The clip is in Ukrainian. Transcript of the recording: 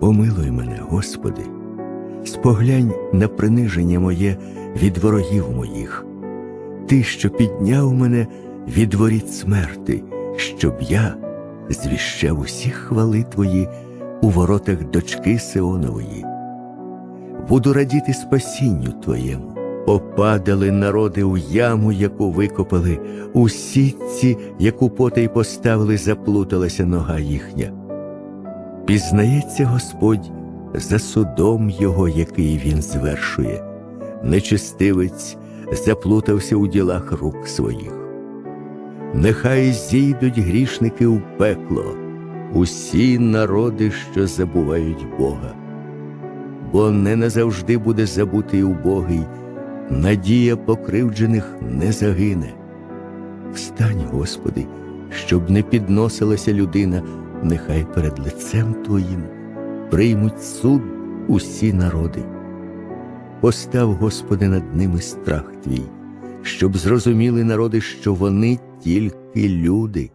Помилуй мене, Господи, споглянь на приниження моє від ворогів моїх, Ти, що підняв мене від воріт смерти, щоб я звіщав усі хвали Твої у воротах дочки Сионової. Буду радіти спасінню Твоєму. Попадали народи у яму, яку викопали, у сітці, яку потай поставили, заплуталася нога їхня. Пізнається Господь за судом його, який він звершує. Нечистивець заплутався у ділах рук своїх. Нехай зійдуть грішники у пекло, усі народи, що забувають Бога. Бо не назавжди буде забутий убогий, надія покривджених не загине. Встань, Господи, щоб не підносилася людина, нехай перед лицем Твоїм приймуть суд усі народи. Постав, Господи, над ними страх Твій, щоб зрозуміли народи, що вони тільки люди.